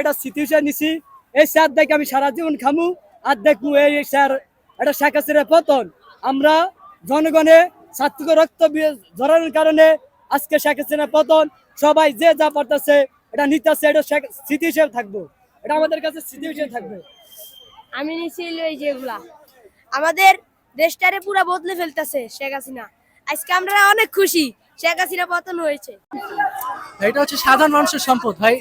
এটা নিছি। এই স্যার দেখে আমি সারা জীবন খামু। আর দেখব এই স্যার, এটা শেখ হাসিনার পতন। আমরা জনগণে ছাত্রকে রক্ত কারণে আজকে শেখ হাসিনার পতন। সবাই যে যা পারতেছে, এটা নিতেছে, এটা স্মৃতি হিসেবে থাকব। এটা আমাদের কাছে স্মৃতি হিসেবে থাকবে। আমি নিছিল এই যেগুলা আমাদের দেশটারে পুরো বদলে ফেলতেছে শেখ হাসিনা। আজকে আমরা অনেক খুশি। শেখ হাসিনা পতন হয়েছে। এটা হচ্ছে সাধারণ মানুষের সম্পদ, ভাই।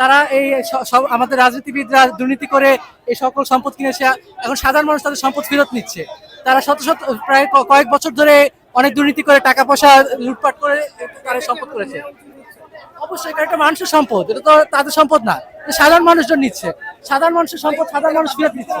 তারা এই সব আমাদের রাজনীতিবিদরা দুর্নীতি করে এই সকল সম্পদ এখন সাধারণ মানুষ তাদের সম্পদ ফেরত নিচ্ছে। তারা শত শত, প্রায় কয়েক বছর ধরে অনেক দুর্নীতি করে টাকা পয়সা লুটপাট করে তারা সম্পদ করেছে। অবশ্যই এটা একটা মানুষের সম্পদ, এটা তো তাদের সম্পদ না। সাধারণ মানুষজন নিচ্ছে। সাধারণ মানুষের সম্পদ সাধারণ মানুষ ফেরত নিচ্ছে।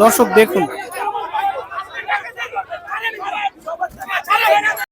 দর্শক দেখুন।